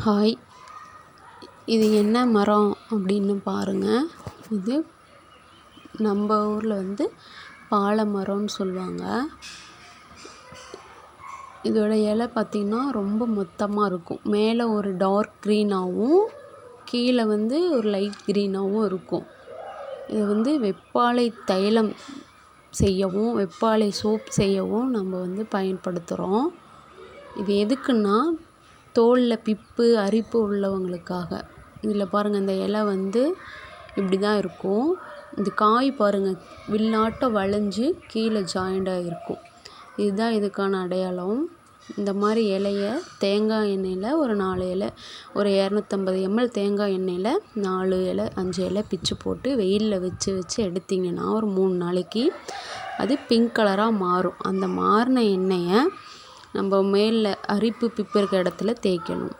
Hi. இது என்ன மரம் அப்படின்னு பாருங்கள் இது நம்ம ஊரில் வந்து பாலை மரம்னு சொல்லுவாங்க. இதோட இலை பார்த்திங்கன்னா ரொம்ப மொத்தமாக இருக்கும். மேலே ஒரு டார்க் க்ரீனாகவும் கீழே வந்து ஒரு லைட் க்ரீனாகவும் இருக்கும். இது வந்து வெப்பாலை தைலம் செய்யவும் வெப்பாலை சோப் செய்யவும் நம்ம வந்து பயன்படுத்துகிறோம் இது எதுக்குன்னா தோலில் பிப்பு அரிப்பு உள்ளவங்களுக்காக. இதில் பாருங்கள் இந்த இலை வந்து இப்படி தான் இருக்கும். இந்த காய் பாருங்கள் வில்லாட்டம் வளைஞ்சு கீழே ஜாயிண்டாக இருக்கும். இதுதான் இதுக்கான அடையாளம். இந்த மாதிரி இலைய தேங்காய் எண்ணெயில் ஒரு நாலு இலை ஒரு இரநூத்தம்பது எம்எல் தேங்காய் எண்ணெயில் நாலு இலை அஞ்சு இலை பிச்சு போட்டு வெயிலில் வச்சு வச்சு எடுத்திங்கன்னா ஒரு மூணு நாளைக்கு அது பிங்க் கலராக மாறும். அந்த மாறின எண்ணெயை நம்ம மேலே அரிப்பு பிப்பு இருக்கிற இடத்துல தேய்க்கணும்.